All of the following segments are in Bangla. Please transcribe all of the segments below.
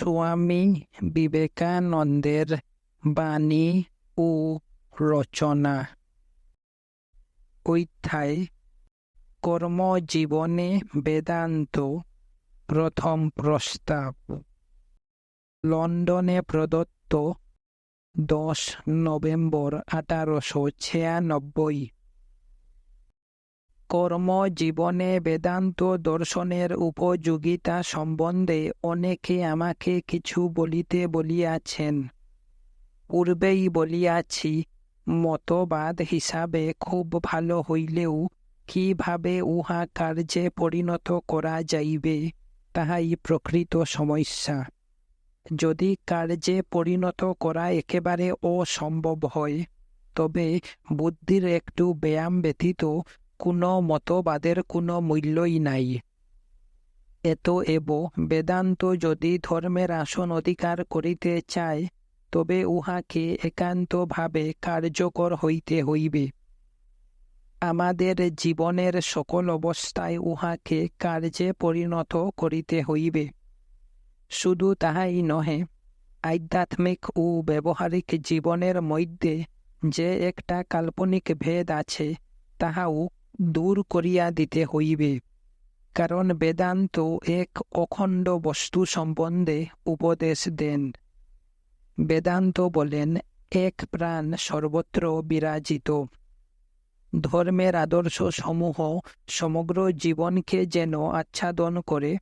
স্বামী বিবেকানন্দের বাণী ও রচনা অধ্যায় কর্মজীবনে বেদান্ত প্রথম প্রস্তাব লন্ডনে প্রদত্ত দশ নভেম্বর আঠারোশো ছিয়ানব্বই কর্মজীবনে বেদান্ত দর্শনের উপযোগিতা সম্বন্ধে অনেকে আমাকে কিছু বলিতে বলিয়াছেন। পূর্বেই বলিয়াছি, মতবাদ হিসাবে খুব ভালো হইলেও কীভাবে উহা কার্যে পরিণত করা যাইবে, তাহাই প্রকৃত সমস্যা। যদি কার্যে পরিণত করা একেবারে অসম্ভব হয়, তবে বুদ্ধির একটু ব্যায়াম ব্যতীত কোনো মতবাদের কোনো মূল্যই নাই। এত এব, বেদান্ত যদি ধর্মের আসন অধিকার করিতে চায়, তবে উহাকে একান্তভাবে কার্যকর হইতে হইবে। আমাদের জীবনের সকল অবস্থায় উহাকে কার্যে পরিণত করিতে হইবে। শুধু তাহাই নহে, আধ্যাত্মিক ও ব্যবহারিক জীবনের মধ্যে যে একটা কাল্পনিক ভেদ আছে, তাহাও দূর করিয়া দিতে হইবে। কারণ বেদান্ত এক অখণ্ড বস্তু সম্বন্ধে উপদেশ দেন। বেদান্ত বলেন, এক প্রাণ সর্বত্র বিরাজিত। ধর্মের আদর্শ সমূহ সমগ্র জীবনকে যেন আচ্ছাদন করে,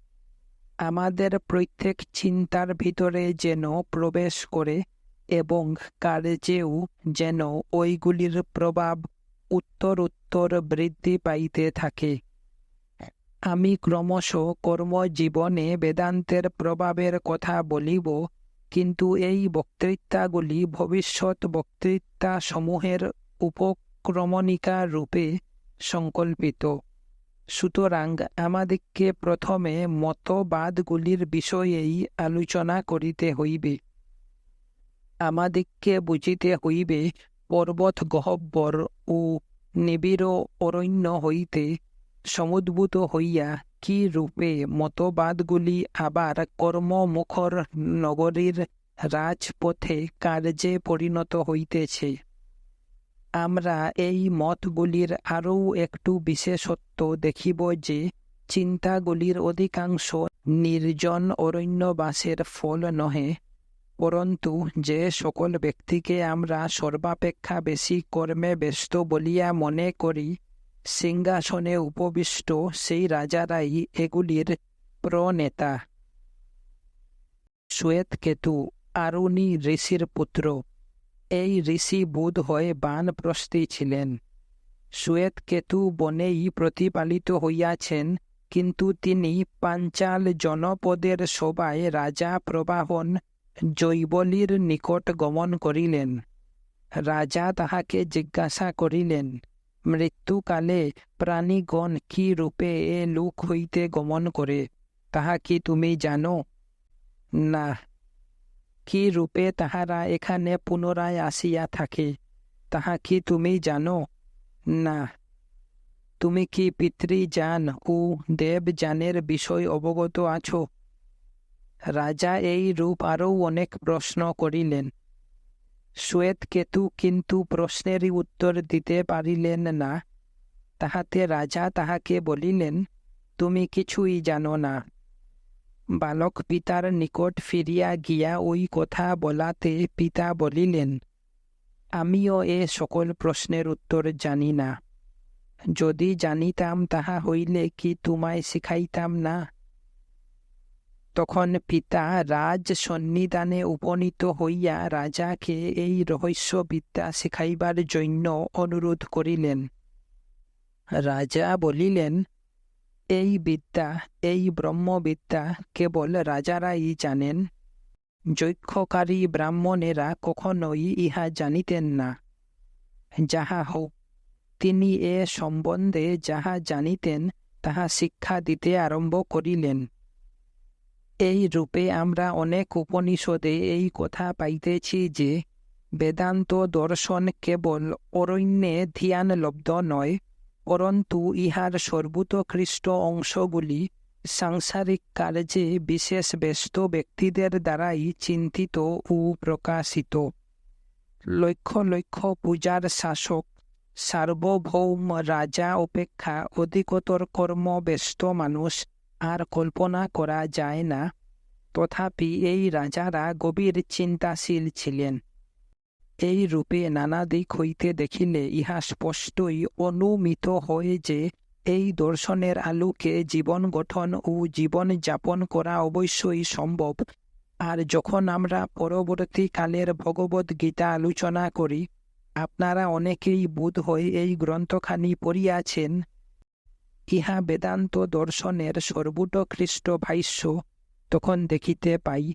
আমাদের প্রত্যেক চিন্তার ভিতরে যেন প্রবেশ করে এবং কার্যেও যেন ওইগুলির প্রভাব উত্তর উত্তর বৃদ্ধি পাইতে থাকে। আমি ক্রমশ কর্মজীবনে বেদান্তের প্রভাবের কথা বলিব, কিন্তু এই বক্তৃতাগুলি ভবিষ্যৎ বক্তৃতা সমূহের উপক্রমণিকা রূপে সংকল্পিত। সুতরাং আমাদিগকে প্রথমে মতবাদগুলির বিষয়েই আলোচনা করিতে হইবে। আমাদিগকে বুঝিতে হইবে পর্বত গহব্বর ও নিবিড় অরণ্য হইতে সমুদ্ভূত হইয়া কি রূপে মতবাদগুলি আবার কর্মমুখর নগরীর রাজপথে কার্যে পরিণত হইতেছে? আমরা এই মতগুলির আরও একটু বিশেষত্ব দেখিব যে চিন্তাগুলির অধিকাংশ নির্জন অরণ্যবাসের ফল নহে। পরন্তু যে সকল ব্যক্তিকে আমরা সর্বাপেক্ষা বেশি কর্মে ব্যস্ত বলিয়া মনে করি, সিংহাসনে উপবিষ্ট সেই রাজারাই এগুলির প্রনেতা শ্বেতকেতু, আরুণী ঋষির পুত্র। এই ঋষি বোধ হয় বানপ্রস্থী ছিলেন। শ্বেতকেতু বনেই প্রতিপালিত হইয়াছেন, কিন্তু তিনি পাঞ্চাল জনপদের সভায় রাজা প্রবাহন জৈবলীর নিকট গমন করিলেন। রাজা তাহাকে জিজ্ঞাসা করিলেন, মৃত্যুকালে প্রাণীগণ কি রূপে এ লোক হইতে গমন করে? তাহা কি তুমি জানো? না। কি রূপে তাহারা এখানে পুনরায় আসিয়া থাকে, তাহা কি তুমি জানো? না। তুমি কি পিতৃযান ও দেবযানের বিষয় অবগত আছো? রাজা এই রূপ আরও অনেক প্রশ্ন করিলেন। শ্বেতকেতু কিন্তু প্রশ্নেরই উত্তর দিতে পারিলেন না। তাহাতে রাজা তাহাকে বলিলেন, তুমি কিছুই জানো না। বালক পিতার নিকট ফিরিয়া গিয়া ওই কথা বলাতে পিতা বলিলেন, আমিও এ সকল প্রশ্নের উত্তর জানি না। যদি জানিতাম তাহা হইলে কি তোমায় শিখাইতাম না? তখন পিতা রাজ সন্নিধানে উপনীত হইয়া রাজাকে এই রহস্যবিদ্যা শিখাইবার জন্য অনুরোধ করিলেন। রাজা বলিলেন, এই বিদ্যা, এই ব্রহ্মবিদ্যা কেবল রাজারাই জানেন। যক্ষকারী ব্রাহ্মণেরা কখনোই ইহা জানিতেন না। যাহা হোক, তিনি এ সম্বন্ধে যাহা জানিতেন, তাহা শিক্ষা দিতে আরম্ভ করিলেন। এই রূপে আমরা অনেক উপনিষদে এই কথা পাইতেছি যে, বেদান্ত দর্শন কেবল অরণ্যে ধ্যানলব্ধ নয়, পরন্তু ইহার সর্বোৎকৃষ্ট অংশগুলি সাংসারিক কার্যে বিশেষ ব্যস্ত ব্যক্তিদের দ্বারাই চিন্তিত ও প্রকাশিত। লক্ষ লক্ষ পূজার শাসক, সার্বভৌম রাজা অপেক্ষা অধিকতর কর্ম ব্যস্ত মানুষ আর কল্পনা করা যায় না। তথাপি এই রাজারা গভীর চিন্তাশীল ছিলেন। এই রূপে নানা দিক হইতে দেখিলে ইহা স্পষ্টই অনুমিত হয় যে এই দর্শনের আলোকে জীবন গঠন ও জীবন যাপন করা অবশ্যই সম্ভব। আর যখন আমরা পরবর্তীকালের ভগবত গীতা আলোচনা করি, আপনারা অনেকেই বোধ হয় এই গ্রন্থখানি পড়িয়াছেন। ইহা বেদান্ত দর্শনের সর্বোৎকৃষ্ট ভাষ্য। তখন দেখিতে পাই,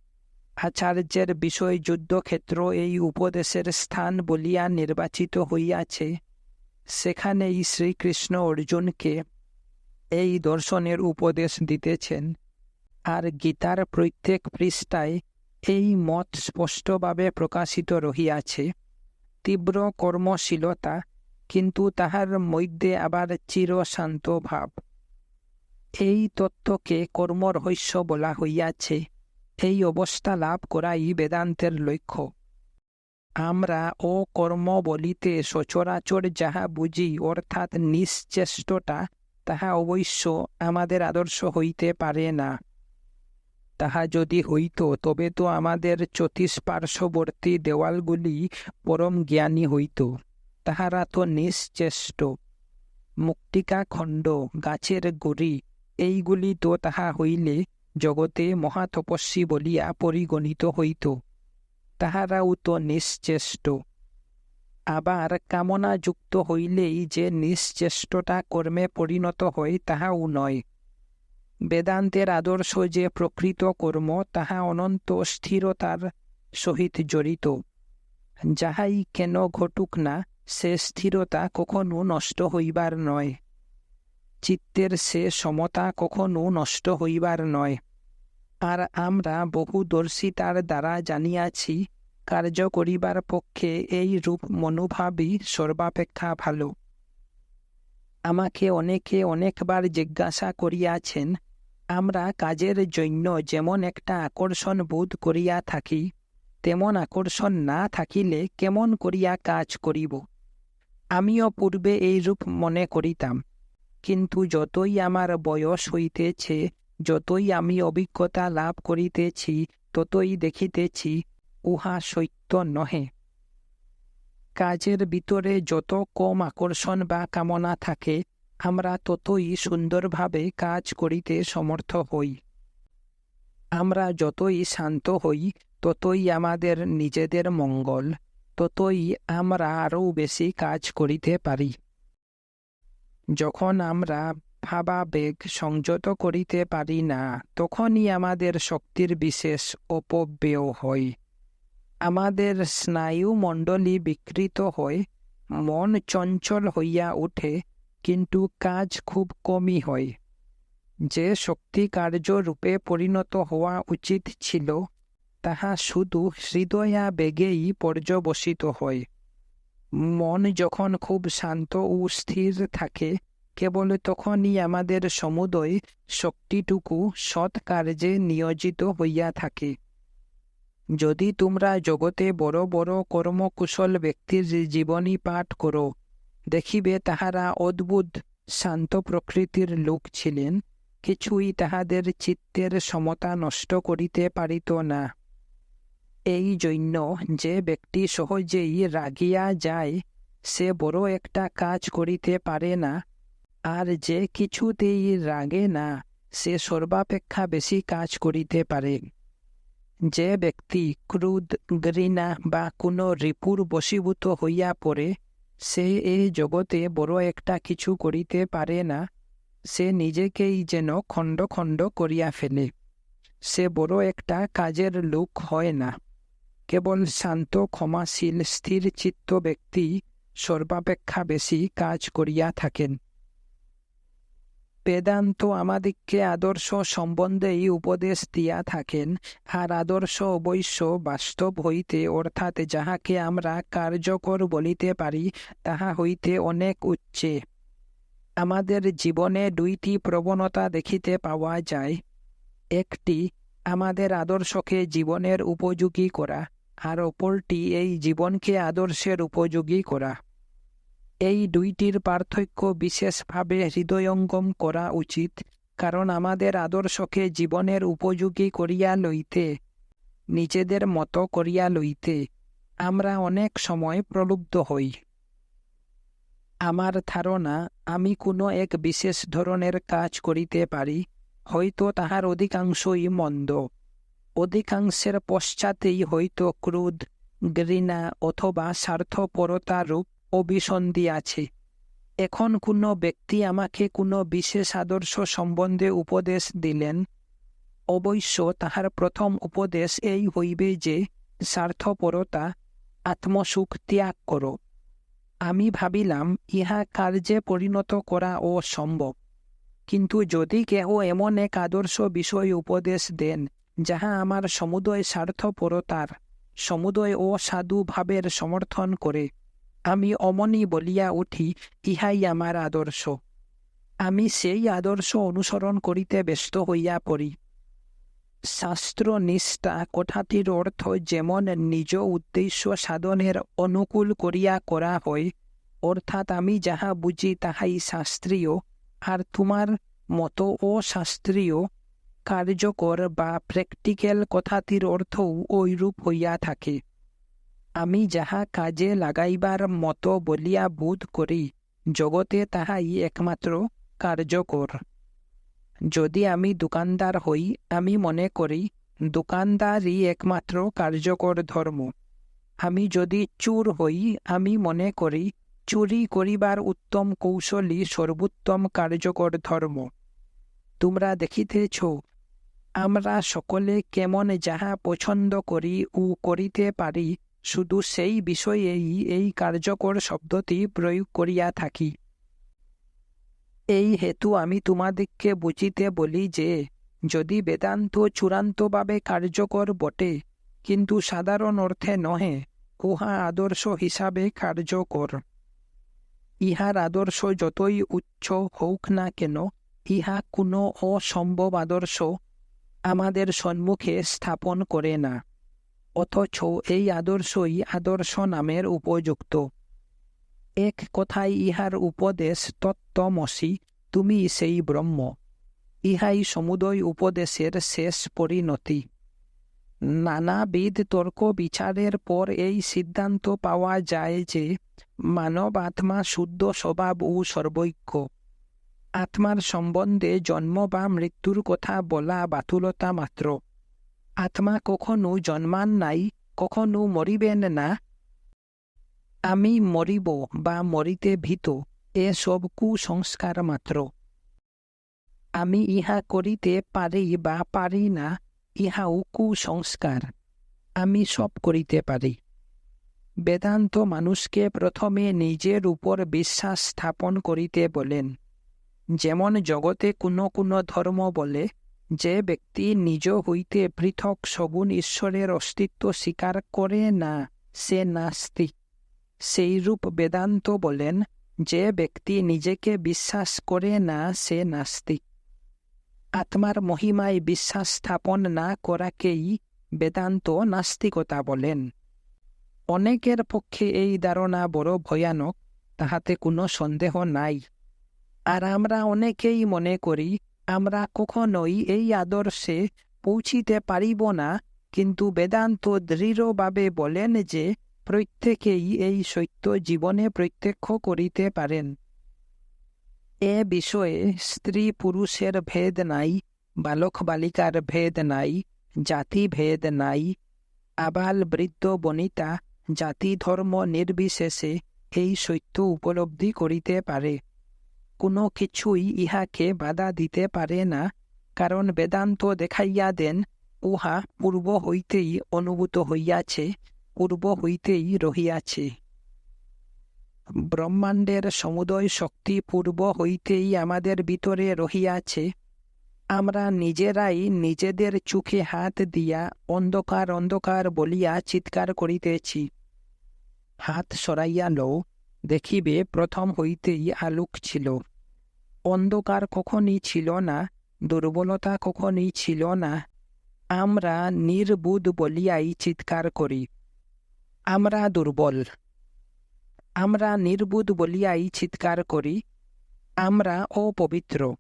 আচার্যের বিষয় যুদ্ধক্ষেত্র এই উপদেশের স্থান বলিয়া নির্বাচিত হইয়াছে। সেখানেই শ্রীকৃষ্ণ অর্জুনকে এই দর্শনের উপদেশ দিতেছেন। আর গীতার প্রত্যেক পৃষ্ঠায় এই মত স্পষ্টভাবে প্রকাশিত রহিয়াছে। তীব্র কর্মশীলতা কিন্তু তাহার মধ্যে আবার চিরশান্ত ভাব। এই তত্ত্বকে কর্মরহস্য বলা হইয়াছে, এই অবস্থা লাভ করাই বেদান্তের লক্ষ্য। আমরা ও কর্ম বলিতে সচরাচর যাহা বুঝি, অর্থাৎ নিশ্চেষ্টটা, তাহা অবশ্য আমাদের আদর্শ হইতে পারে না। তাহা যদি হইত, তবে তো আমাদের চতুষ্পার্শ্ববর্তী দেওয়ালগুলি পরম জ্ঞানী হইত। তাহারা তো নিশ্চেষ্ট। মুক্তিকা খণ্ড গাছের গড়ি, এইগুলি তো তাহা হইলে জগতে মহাতপস্বী বলিয়া পরিগণিত হইত। তাহারাও তো নিশ্চেষ্ট। আবার কামনাযুক্ত হইলেই যে নিশ্চেষ্টটা কর্মে পরিণত হয় তাহাও নয়। বেদান্তের আদর্শ যে প্রকৃত কর্ম, তাহা অনন্ত স্থিরতার সহিত জড়িত। যাহাই কেন ঘটুক না সে স্থিরতা কখনো নষ্ট হইবার নয়। চিত্তের সে সমতা কখনো নষ্ট হইবার নয়। আর আমরা বহুদর্শিতার দ্বারা জানিয়াছি, কার্য করিবার পক্ষে এই রূপ মনোভাবই সর্বাপেক্ষা ভালো। আমাকে অনেকে অনেকবার জিজ্ঞাসা করিয়াছেন, আমরা কাজের জন্য যেমন একটা আকর্ষণ বোধ করিয়া থাকি, তেমন আকর্ষণ না থাকিলে কেমন করিয়া কাজ করিব? আমিও পূর্বে এই রূপ মনে করিতাম। কিন্তু যতই আমার বয়স হইতেছে, যতই আমি অভিজ্ঞতা লাভ করিতেছি, ততই দেখিতেছি উহা সত্য নহে। কাজের ভিতরে যত কম আকর্ষণ বা কামনা থাকে, আমরা ততই সুন্দরভাবে কাজ করিতে সমর্থ হই। আমরা যতই শান্ত হই, ততই আমাদের নিজেদের মঙ্গল। ততই আমরা আরও বেশি কাজ করিতে পারি। যখন আমরা ভাবাবেগ সংযত করিতে পারি না, তখনই আমাদের শক্তির বিশেষ অপব্যয় হয়। আমাদের স্নায়ুমণ্ডলী বিকৃত হয়, মন চঞ্চল হইয়া ওঠে, কিন্তু কাজ খুব কমই হয়। যে শক্তি কার্যরূপে পরিণত হওয়া উচিত ছিল তাহা শুধু হৃদয়াবেগেই পর্যবসিত হয়। মন যখন খুব শান্ত ও স্থির থাকে, কেবল তখনই আমাদের সমুদয় শক্তিটুকু সৎ কার্যে নিয়োজিত হইয়া থাকে। যদি তোমরা জগতে বড় বড় কর্মকুশল ব্যক্তির জীবনী পাঠ করো, দেখিবে তাহারা অদ্ভুত, শান্ত প্রকৃতির লোক ছিলেন, কিছুই তাহাদের চিত্তের সমতা নষ্ট করিতে পারিত না। এই জন্য যে ব্যক্তি সহজেই রাগিয়া যায়, সে বড় একটা কাজ করিতে পারে না। আর যে কিছুতেই রাগে না, সে সর্বাপেক্ষা বেশি কাজ করিতে পারে। যে ব্যক্তি ক্রুদ, ঘৃণা বা কোনো রিপুর বশীভূত হইয়া পড়ে, সে এই জগতে বড় একটা কিছু করিতে পারে না। সে নিজেকেই যেন খণ্ড খণ্ড করিয়া ফেলে। সে বড় একটা কাজের লোক হয় না। কেবল শান্ত ক্ষমাশীল স্থির চিত্ত ব্যক্তি সর্বাপেক্ষা বেশি কাজ করিয়া থাকেন। বেদান্ত আমাদিগকে আদর্শ সম্বন্ধেই উপদেশ দিয়া থাকেন, আর আদর্শ অবশ্য বাস্তব হইতে, অর্থাৎ যাহাকে আমরা কার্যকর বলিতে পারি, তাহা হইতে অনেক উচ্চে। আমাদের জীবনে দুইটি প্রবণতা দেখিতে পাওয়া যায়। একটি, আমাদের আদর্শকে জীবনের উপযোগী করা। আর অপরটি এই জীবনকে আদর্শের উপযোগী করা। এই দুইটির পার্থক্য বিশেষভাবে হৃদয়ঙ্গম করা উচিত, কারণ আমাদের আদর্শকে জীবনের উপযোগী করিয়া লইতে, নিজেদের মতো করিয়া লইতে আমরা অনেক সময় প্রলুব্ধ হই। আমার ধারণা, আমি কোনো এক বিশেষ ধরনের কাজ করিতে পারি, হয়তো তাহার অধিকাংশই মন্দ। অধিকাংশের পশ্চাতেই হয়তো ক্রোধ, ঘৃণা অথবা স্বার্থপরতা রূপ অভিসন্ধি আছে। এখন কোনো ব্যক্তি আমাকে কোনো বিশেষ আদর্শ সম্বন্ধে উপদেশ দিলেন? অবশ্য তাহার প্রথম উপদেশ এই হইবে যে, স্বার্থপরতা, আত্মসুখ ত্যাগ করো। আমি ভাবিলাম, ইহা কার্যে পরিণত করা অসম্ভব। কিন্তু যদি কেহ এমন এক আদর্শ বিষয় উপদেশ দেন যাহা আমার সমুদয় স্বার্থপরতার, সমুদয় অসাধু ভাবের সমর্থন করে, আমি অমনি বলিয়া উঠি, ইহাই আমার আদর্শ। আমি সেই আদর্শ অনুসরণ করিতে ব্যস্ত হইয়া পড়ি। শাস্ত্র নিষ্ঠা কথাটির অর্থ যেমন নিজ উদ্দেশ্য সাধনের অনুকূল করিয়া করা হয়, অর্থাৎ আমি যাহা বুঝি তাহাই শাস্ত্রীয়, আর তোমার মতো অশাস্ত্রীয় কার্যকর বা প্র্যাকটিক্যাল কথাটির অর্থও ঐরূপ হইয়া থাকে। আমি যাহা কাজে লাগাইবার মতো বলিয়া বোধ করি, জগতে তাহাই একমাত্র কার্যকর। যদি আমি দোকানদার হই, আমি মনে করি, দোকানদারই একমাত্র কার্যকর ধর্ম। আমি যদি চুর হই, আমি মনে করি, চুরি করিবার উত্তম কৌশলই সর্বোত্তম কার্যকর ধর্ম। তোমরা দেখিতেছ আমরা সকলে কেমন যাহা পছন্দ করি ও করিতে পারি, শুধু সেই বিষয়েই এই কার্যকর শব্দটি প্রয়োগ করিয়া থাকি। এই হেতু আমি তোমাদিগকে বুঝিতে বলি যে, যদি বেদান্ত চূড়ান্তভাবে কার্যকর বটে, কিন্তু সাধারণ অর্থে নহে, উহা আদর্শ হিসাবে কার্যকর। ইহার আদর্শ যতই উচ্চ হোক না কেন, ইহা কোনো অসম্ভব আদর্শ আমাদের সম্মুখে স্থাপন করে না। অথচ এই আদর্শই আদর্শ নামের উপযুক্ত। এক কথায় ইহার উপদেশ তত্ত্বমসি, তুমি সেই ব্রহ্ম। ইহাই সমুদয় উপদেশের শেষ পরিণতি। নানাবিধ তর্ক বিচারের পর এই সিদ্ধান্ত পাওয়া যায় যে, মানব আত্মা শুদ্ধ স্বভাব ও সর্বৈক্য। আত্মার সম্বন্ধে জন্ম বা মৃত্যুর কথা বলা বাতুলতা মাত্র। আত্মা কখনো জন্মান নাই, কখনো মরিবেন না। আমি মরিব বা মরিতে ভীত, এ সব কুসংস্কার মাত্র। আমি ইহা করিতে পারি বা পারি না, ইহাও কুসংস্কার আমি সব করিতে পারি বেদান্ত মানুষকে প্রথমে নিজের উপর বিশ্বাস স্থাপন করিতে বলেন। যেমন জগতে কোনো কোনো ধর্ম বলে, যে ব্যক্তি নিজ হইতে পৃথক সগুণ ঈশ্বরের অস্তিত্ব স্বীকার করে না, সে নাস্তিক সেইরূপ বেদান্ত বলেন, যে ব্যক্তি নিজেকে বিশ্বাস করে না, সে নাস্তিক আত্মার মহিমায় বিশ্বাস স্থাপন না করাকেই বেদান্ত নাস্তিকতা বলেন। অনেকের পক্ষে এই ধারণা বড় ভয়ানক, তাহাতে কোনো সন্দেহ নাই। আর আমরা অনেকেই মনে করি, আমরা কখনোই এই আদর্শে পৌঁছিতে পারিব না। কিন্তু বেদান্ত দৃঢ়ভাবে বলেন যে, প্রত্যেকেই এই সত্য জীবনে প্রত্যক্ষ করিতে পারেন। এ বিষয়ে স্ত্রী পুরুষের ভেদ নাই, বালক বালিকার ভেদ নাই, জাতি ভেদ নাই। আবাল বৃদ্ধ বনিতা, জাতি ধর্ম নির্বিশেষে এই সত্য উপলব্ধি করিতে পারে। কোনো কিছুই ইহাকে বাধা দিতে পারে না, কারণ বেদান্ত দেখাইয়া দেন উহা পূর্ব হইতেই অনুভূত হইয়াছে, পূর্ব হইতেই রহিয়াছে। ব্রহ্মাণ্ডের সমুদয় শক্তি পূর্ব হইতেই আমাদের ভিতরে রহিয়াছে। আমরা নিজেরাই নিজেদের চোখে হাত দিয়া অন্ধকার অন্ধকার বলিয়া চিৎকার করিতেছি। হাত সরাইয়া লও, দেখিবে প্রথম হইতেই আলোক ছিল। অন্ধকার কখনই ছিল না, দুর্বলতা কখনই ছিল না। আমরা নির্বুধ বলিয়াই চিৎকার করি। আমরা দুর্বল। আমরা নির্বুধ বলিয়াই চিৎকার করি। আমরা অপবিত্র।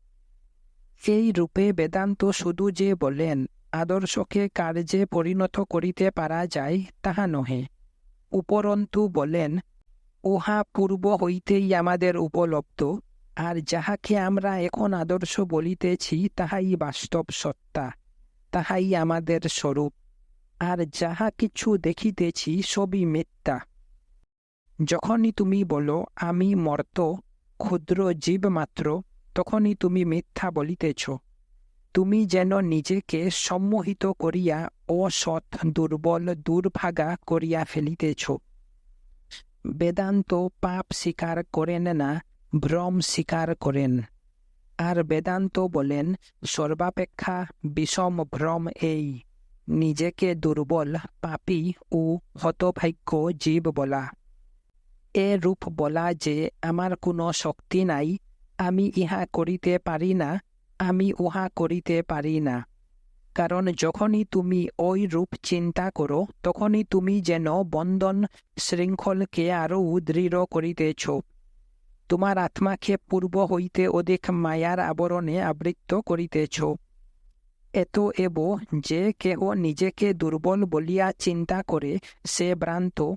এই রূপে বেদান্ত শুধু যে বলেন, আদর্শকে কার্যে পরিণত করিতে পারা যায়, তাহা নহে। উপরন্তু বলেন, উহা পূর্ব হইতেই আমাদের উপলব্ধ। আর যাহাকে আমরা এখন আদর্শ বলিতেছি, তাহাই বাস্তব সত্তা, তাহাই আমাদের স্বরূপ। আর যাহা কিছু দেখিতেছি, সবই মিথ্যা। যখনই তুমি বলো, আমি মর্ত, ক্ষুদ্র জীব মাত্র, তখনই তুমি মিথ্যা বলিতেছ। তুমি যেন নিজেকে সম্মোহিত করিয়া, অসৎ, দুর্বল, দুর্ভাগা করিয়া ফেলিতেছ। বেদান্ত পাপ স্বীকার করেন না ভ্রম স্বীকার করেন। আর বেদান্ত বলেন, সর্বাপেক্ষা বিষম ভ্রম এই। নিজেকে দুর্বল, পাপী ও হতভাগ্য জীব বলা। এ রূপ বলা যে, আমার কোনো শক্তি নাই, আমি ইহা করিতে পারি না, আমি উহা করিতে পারি না। কারণ যখনই তুমি ওই রূপ চিন্তা করো, তখনই তুমি যেন বন্ধন শৃঙ্খলকে আরও দৃঢ় করিতেছ। তোমার আত্মাকে পূর্ব হইতে অধিক মায়ার আবরণে আবৃত্ত করিতেছ। এত এব যে কেহ নিজেকে দুর্বল বলিয়া চিন্তা করে, সে ভ্রান্ত।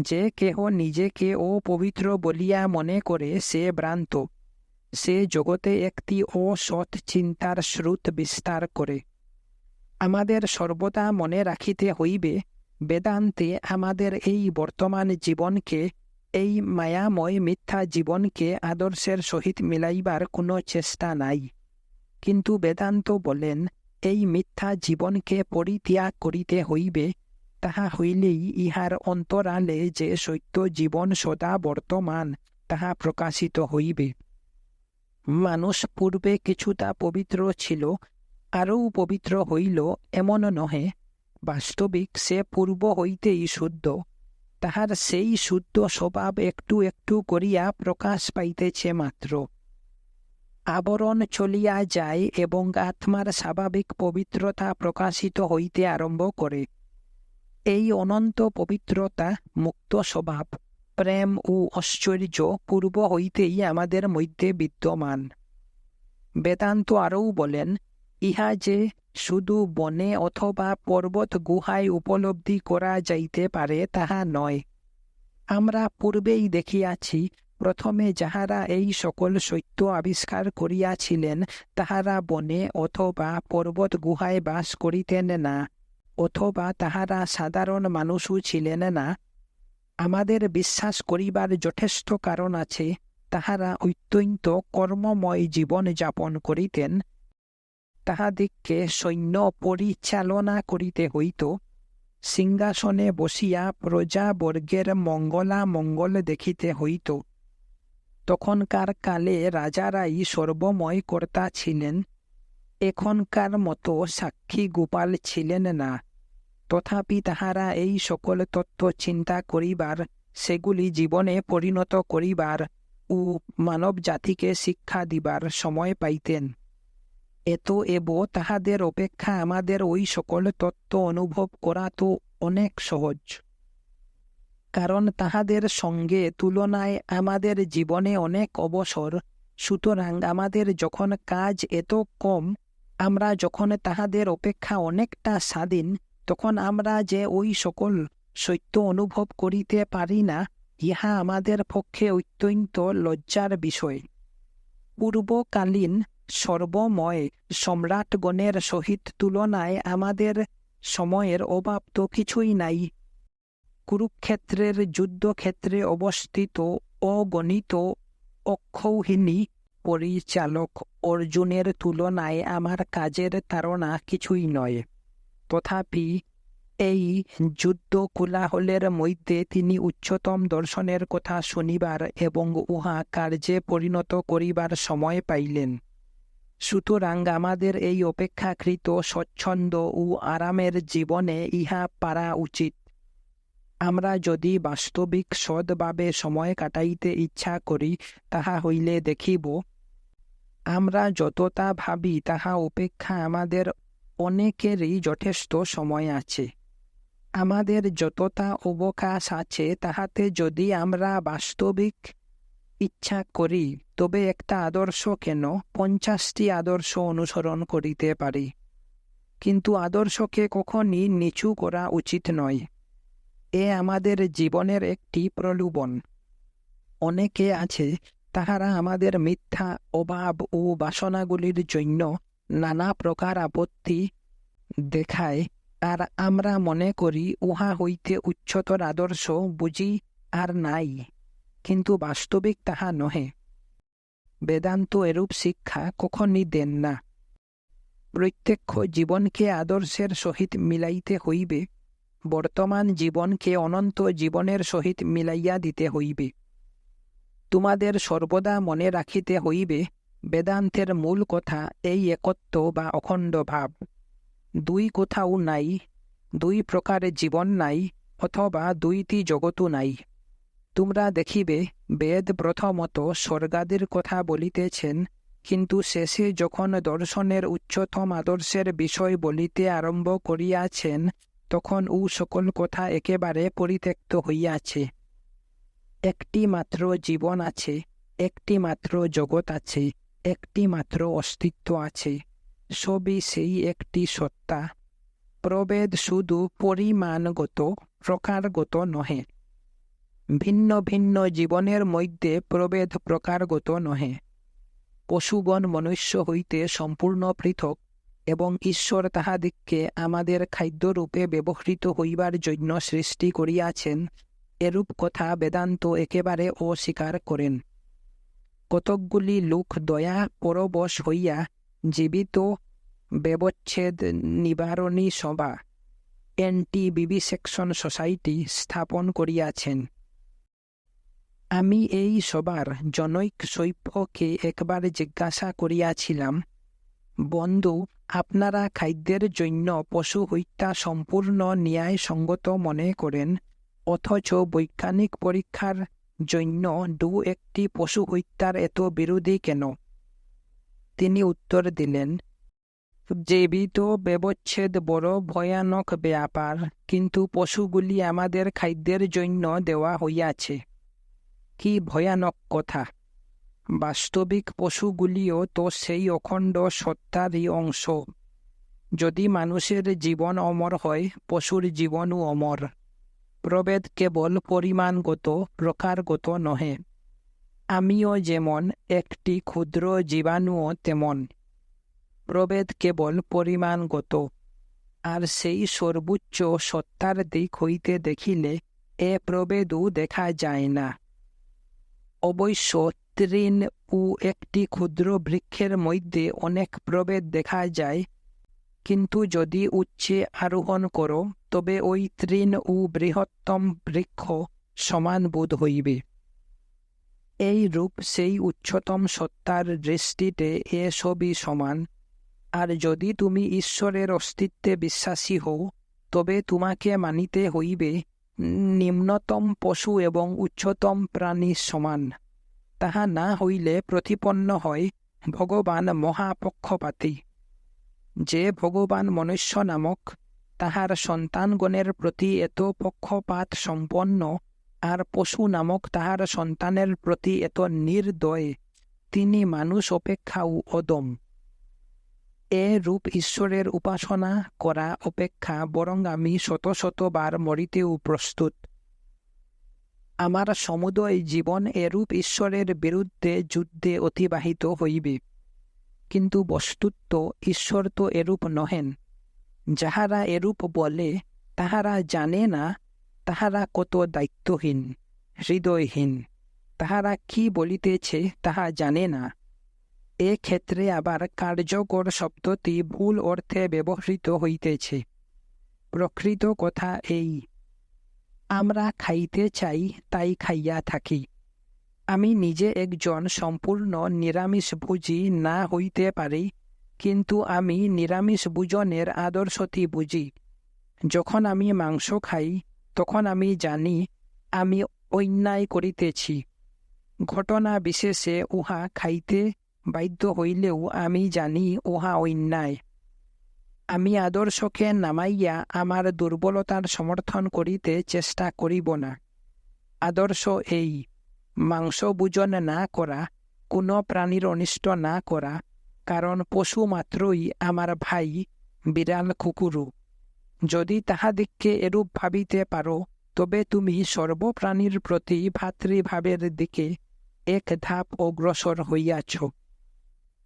যে কেহ নিজেকে অপবিত্র বলিয়া মনে করে, সে ভ্রান্ত। সে জগতে একটি অসৎ চিন্তার শ্রুত বিস্তার করে। আমাদের সর্বদা মনে রাখিতে হইবে, বেদান্তে আমাদের এই বর্তমান জীবনকে এই মায়াময় মিথ্যা জীবনকে আদর্শের সহিত মিলাইবার কোনো চেষ্টা নাই। কিন্তু বেদান্ত বলেন, এই মিথ্যা জীবনকে পরিত্যাগ করিতে হইবে, তাহা হইলেই ইহার অন্তরালে যে সত্য জীবন সদা বর্তমান, তাহা প্রকাশিত হইবে। মানুষ পূর্বে কিছুটা পবিত্র ছিল, আরও পবিত্র হইল এমন নহে, বাস্তবিক সে পূর্ব হইতেই শুদ্ধ। তাহার সেই শুদ্ধ স্বভাব একটু একটু করিয়া প্রকাশ পাইতেছে মাত্র। আবরণ চলিয়া যায় এবং আত্মার স্বাভাবিক পবিত্রতা প্রকাশিত হইতে আরম্ভ করে। এই অনন্ত পবিত্রতা, মুক্ত স্বভাব, প্রেম ও ঐশ্বর্য পূর্ব হইতেই আমাদের মধ্যে বিদ্যমান। বেদান্ত আরও বলেন ইহা যে শুধু বনে অথবা পর্বত গুহায় উপলব্ধি করা যাইতে পারে তাহা নয়। আমরা পূর্বেই দেখিয়াছি, প্রথমে যাহারা এই সকল সত্য আবিষ্কার করিয়াছিলেন, তাহারা বনে অথবা পর্বত গুহায় বাস করিতেন না, অথবা তাহারা সাধারণ মানুষও ছিলেন না। আমাদের বিশ্বাস করিবার যথেষ্ট কারণ আছে, তাহারা অত্যন্ত কর্মময় জীবন যাপন করিতেন তাহাদিগকে সৈন্য পরিচালনা করিতে হইত। সিংহাসনে বসিয়া প্রজাবর্গের মঙ্গলা মঙ্গল দেখিতে হইত। তখনকার কালে রাজারাই সর্বময় কর্তা ছিলেন। এখনকার মতো সাক্ষী গোপাল ছিলেন না। তথাপি তাহারা এই সকল তত্ত্ব চিন্তা করিবার, সেগুলি জীবনে পরিণত করিবার ও মানব জাতিকে শিক্ষা দিবার সময় পাইতেন। এত এব তাহাদের অপেক্ষা আমাদের ওই সকল তত্ত্ব অনুভব করা তো অনেক সহজ। কারণ তাহাদের সঙ্গে তুলনায় আমাদের জীবনে অনেক অবসর, সুতরাং আমাদের যখন কাজ এত কম, আমরা যখন তাহাদের অপেক্ষা অনেকটা স্বাধীন, তখন আমরা যে ওই সকল সত্য অনুভব করিতে পারি না, ইহা আমাদের পক্ষে অত্যন্ত লজ্জার বিষয়। পূর্বকালীন সর্বময় সম্রাটগণের সহিত তুলনায় আমাদের সময়ের অভাব তো কিছুই নাই। কুরুক্ষেত্রের যুদ্ধক্ষেত্রে অবস্থিত অগণিত অক্ষৌহিনী পরিচালক অর্জুনের তুলনায় আমার কাজের ধারণা কিছুই নয়। তথাপি এই যুদ্ধ কোলাহলের মধ্যে তিনি উচ্চতম দর্শনের কথা শুনিবার এবং উহা কার্যে পরিণত করিবার সময় পাইলেন। সুতরাং আমাদের এই অপেক্ষাকৃত স্বচ্ছন্দ ও আরামের জীবনে ইহা পারা উচিত। আমরা যদি বাস্তবিক সদভাবে সময় কাটাইতে ইচ্ছা করি, তাহা হইলে দেখিব। আমরা যতটা ভাবি, তাহা অপেক্ষা আমাদের অনেকেরই যথেষ্ট সময় আছে। আমাদের যতটা অবকাশ আছে, তাহাতে যদি আমরা বাস্তবিক ইচ্ছা করি, তবে একটা আদর্শ কেন? পঞ্চাশটি আদর্শ অনুসরণ করিতে পারি। কিন্তু আদর্শকে কখনই নিচু করা উচিত নয়। এ আমাদের জীবনের একটি প্রলোভন। অনেকে আছে, তাহারা আমাদের মিথ্যা, অভাব ও বাসনাগুলির জন্য নানা প্রকার আপত্তি দেখায়, আর আমরা মনে করি, উহা হইতে উচ্চতর আদর্শ বুঝি আর নাই। কিন্তু বাস্তবিক তাহা নহে। বেদান্ত এরূপ শিক্ষা কখনই দেন না। প্রত্যক্ষ জীবনকে আদর্শের সহিত মিলাইতে হইবে বর্তমান জীবনকে অনন্ত জীবনের সহিত মিলাইয়া দিতে হইবে। তোমাদের সর্বদা মনে রাখিতে হইবে, বেদান্তের মূল কথা এই একত্ব বা অখণ্ড ভাব। দুই কোথাও নাই, দুই প্রকারের জীবন নাই, অথবা দুইটি জগতও নাই। তোমরা দেখিবে, বেদ প্রথমত স্বর্গাদির কথা বলিতেছেন, কিন্তু শেষে যখন দর্শনের উচ্চতম আদর্শের বিষয় বলিতে আরম্ভ করিয়াছেন, তখন ও সকল কথা একেবারে পরিত্যক্ত হইয়াছে। একটি মাত্র জীবন আছে, একটি মাত্র জগৎ আছে, একটি মাত্র অস্তিত্ব আছে, সবই সেই একটি সত্তা। প্রভেদ শুধু পরিমাণগত, প্রকারগত নহে। ভিন্ন ভিন্ন জীবনের মধ্যে প্রভেদ প্রকারগত নহে। পশুগণ মনুষ্য হইতে সম্পূর্ণ পৃথক এবং ঈশ্বর তাহাদিগকে আমাদের খাদ্যরূপে ব্যবহৃত হইবার জন্য সৃষ্টি করিয়াছেন, এরূপ কথা বেদান্ত একেবারে অস্বীকার করেন। কতকগুলি লোক দয়া পরবশ হইয়া জীবিত ব্যবচ্ছেদ নিবারণী সভা এন্টি বিবিসেকশন সোসাইটি স্থাপন করিয়াছেন। আমি এই সবার জনৈক সৈপ্যকে একবার জিজ্ঞাসা করিয়াছিলাম, বন্ধু, আপনারা খাদ্যের জন্য পশু হত্যা সম্পূর্ণ ন্যায়সঙ্গত মনে করেন, অথচ বৈজ্ঞানিক পরীক্ষার জন্য দু একটি পশু হত্যার এত বিরোধী কেন? তিনি উত্তর দিলেন, জীবিত ব্যবচ্ছেদ বড় ভয়ানক ব্যাপার, কিন্তু পশুগুলি আমাদের খাদ্যের জন্য দেওয়া হইয়াছে। কি ভয়ানক কথা। বাস্তবিক পশুগুলিও তো সেই অখণ্ড সত্তারই অংশ। যদি মানুষের জীবন অমর হয়, পশুর জীবনও অমর। প্রভেদ কেবল পরিমাণগত, প্রকারগত নহে। আমিও যেমন, একটি ক্ষুদ্র জীবাণুও তেমন। প্রভেদ কেবল পরিমাণগত। আর সেই সর্বোচ্চ সত্তার দিক হইতে দেখিলে এ প্রভেদও দেখা যায় না। অবশ্য তৃণ ও একটি ক্ষুদ্র বৃক্ষের মধ্যে অনেক প্রভেদ দেখা যায়। কিন্তু যদি উচ্চে আরোহণ করো, তবে ওই তৃণ ও বৃহত্তম বৃক্ষ সমান বোধ হইবে। এই রূপ সেই উচ্চতম সত্তার দৃষ্টিতে এ সবই সমান। আর যদি তুমি ঈশ্বরের অস্তিত্বে বিশ্বাসী হও, তবে তোমাকে মানিতে হইবে নিম্নতম পশু এবং উচ্চতম প্রাণী সমান। তাহা না হইলে প্রতিপন্ন হয় ভগবান মহাপক্ষপাতী। যে ভগবান মনুষ্য নামক, তাহার সন্তানগণের প্রতি এত পক্ষপাত সম্পন্ন, আর পশু নামক তাহার সন্তানের প্রতি এত নির্দয়, তিনি মানুষ অপেক্ষাও অদম। এ রূপ ঈশ্বরের উপাসনা করা অপেক্ষা বরং আমি শত শতবার মরিতেও প্রস্তুত। আমার সমুদয় জীবন এরূপ ঈশ্বরের বিরুদ্ধে যুদ্ধে অতিবাহিত হইবে। কিন্তু বস্তুত্ব ঈশ্বর তো এরূপ নহেন। যাহারা এরূপ বলে, তাহারা জানে না, তাহারা কত দায়িত্বহীন, হৃদয়হীন। তাহারা কি বলিতেছে, তাহা জানে না। এ ক্ষেত্রে আবার কার্যকর শব্দটি ভুল অর্থে ব্যবহৃত হইতেছে। প্রকৃত কথা এই। আমরা খাইতে চাই, তাই খাইয়া থাকি। আমি নিজে একজন সম্পূর্ণ নিরামিষভোজী না হইতে পারি, কিন্তু আমি নিরামিষ ভোজনের আদর্শটি বুঝি। যখন আমি মাংস খাই, তখন আমি জানি, আমি অন্যায় করিতেছি। ঘটনা বিশেষে উহা খাইতে বাধ্য হইলেও আমি জানি উহা অন্যায়। আমি আদর্শকে নামাইয়া আমার দুর্বলতার সমর্থন করিতে চেষ্টা করিব না। আদর্শ এই, মাংস ভোজন না করা, কোনো প্রাণীর অনিষ্ট না করা, কারণ পশু মাত্রই আমার ভাই, বিড়াল কুকুরু। যদি তাহাদিগকে এরূপ ভাবিতে পারো, তবে তুমি সর্বপ্রাণীর প্রতি ভাতৃভাবের দিকে এক ধাপ অগ্রসর হইয়াছ।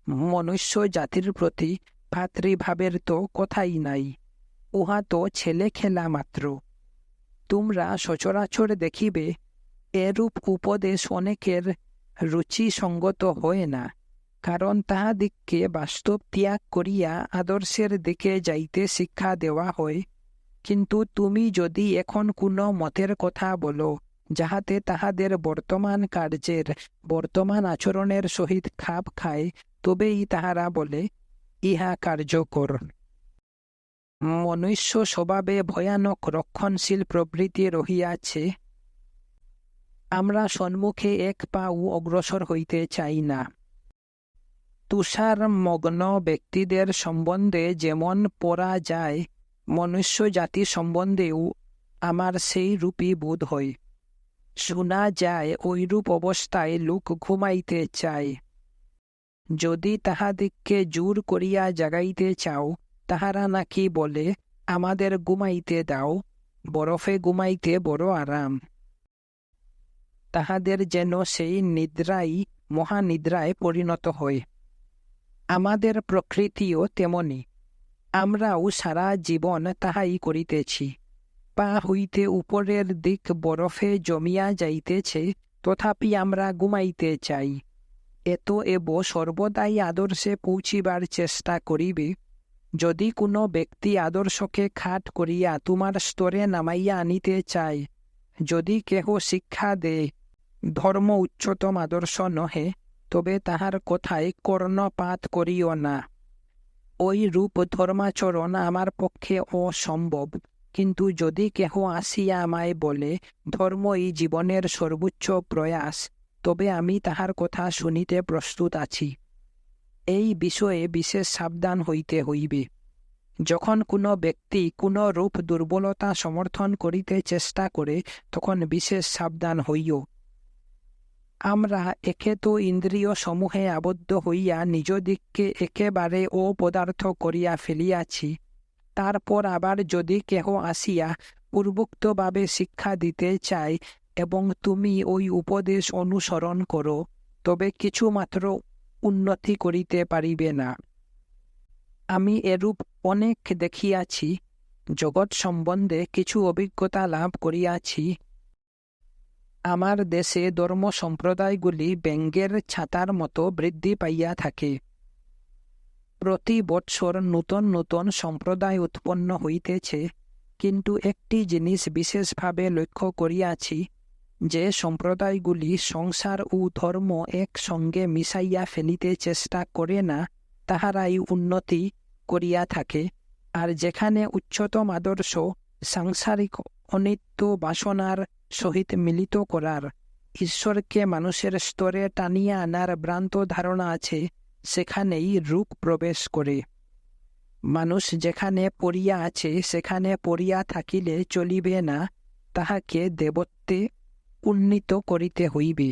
মনুষ্য জাতির প্রতি ভাতৃভাবের তো কথাই নাই, উহা তো ছেলে খেলা মাত্র। তোমরা সচরাচর দেখিবে, এরূপ উপদেশ অনেকের রুচিসঙ্গত হয় না, কারণ তাহাদিগকে বাস্তব ত্যাগ করিয়া আদর্শের দিকে যাইতে শিক্ষা দেওয়া হয়। কিন্তু তুমি যদি এখন কোনো মতের কথা বলো, যাহাতে তাহাদের বর্তমান কার্যের, বর্তমান আচরণের সহিত খাপ খায় তবেই তাহারা বলে, ইহা কার্যকর। মনুষ্য স্বভাবে ভয়ানক রক্ষণশীল প্রবৃত্তি রহিয়াছে। আমরা সম্মুখে এক পাও অগ্রসর হইতে চাই না। তুষার মগ্ন ব্যক্তিদের সম্বন্ধে যেমন পড়া যায়, মনুষ্য জাতি সম্বন্ধেও আমার সেই রূপই বোধ হয়। শোনা যায় ওইরূপ অবস্থায় লোক ঘুমাইতে চায়। যদি তাহাদিগকে জোর করিয়া জাগাইতে চাও, তাহারা নাকি বলে, আমাদের ঘুমাইতে দাও, বরফে ঘুমাইতে বড় আরাম। তাহাদের যেন সেই নিদ্রাই, মহানিদ্রায় পরিণত হয়। আমাদের প্রকৃতিও তেমনি। আমরাও সারা জীবন তাহাই করিতেছি। পা হইতে উপরের দিক বরফে জমিয়া যাইতেছে, তথাপি আমরা ঘুমাইতে চাই। এত এব সর্বদাই আদর্শে পৌঁছিবার চেষ্টা করিবে। যদি কোনো ব্যক্তি আদর্শকে খাট করিয়া তোমার স্তরে নামাইয়া আনিতে চায়, যদি কেহ শিক্ষা দেয় ধর্ম উচ্চতম আদর্শ নহে, তবে তাহার কথায় কর্ণপাত করিও না। ওই রূপ ধর্মাচরণ আমার পক্ষে অসম্ভব। কিন্তু যদি কেহ আসিয়া আমায় বলে, ধর্ম ধর্মই জীবনের সর্বোচ্চ প্রয়াস তবে আমি তাহার কথা শুনিতে প্রস্তুত আছি। এই বিষয়ে বিশেষ সাবধান হইতে হইবে। যখন কোনো ব্যক্তি কোনো রূপ দুর্বলতা সমর্থন করিতে চেষ্টা করে, তখন বিশেষ সাবধান হইও। আমরা একে তো ইন্দ্রিয় সমূহে আবদ্ধ হইয়া নিজ দিককে একেবারে অপদার্থ করিয়া ফেলিয়াছি। তারপর আবার যদি কেহ আসিয়া পূর্বোক্তভাবে শিক্ষা দিতে চায় এবং তুমি ওই উপদেশ অনুসরণ করো, তবে কিছুমাত্র উন্নতি করিতে পারিবে না। আমি এরূপ অনেক দেখিয়াছি, জগৎ সম্বন্ধে কিছু অভিজ্ঞতা লাভ করিয়াছি। আমার দেশে ধর্ম সম্প্রদায়গুলি ব্যঙ্গের ছাতার মতো বৃদ্ধি পাইয়া থাকে। প্রতি বৎসর নূতন নূতন সম্প্রদায় উৎপন্ন হইতেছে, কিন্তু একটি জিনিস বিশেষভাবে লক্ষ্য করিয়াছি যে সম্প্রদায়গুলি সংসার ও ধর্ম একসঙ্গে মিশাইয়া ফেলিতে চেষ্টা করে না, তাহারাই উন্নতি করিয়া থাকে। আর যেখানে উচ্চতম আদর্শ, সাংসারিক অনিত্য বাসনার সহিত মিলিত করার, ঈশ্বরকে মানুষের স্তরে টানিয়া আনার ভ্রান্ত ধারণা আছে, সেখানেই রূপ প্রবেশ করে। মানুষ যেখানে পড়িয়া আছে, সেখানে পড়িয়া থাকিলে চলিবে না, তাহাকে দেবত্বে উন্নীত করিতে হইবে।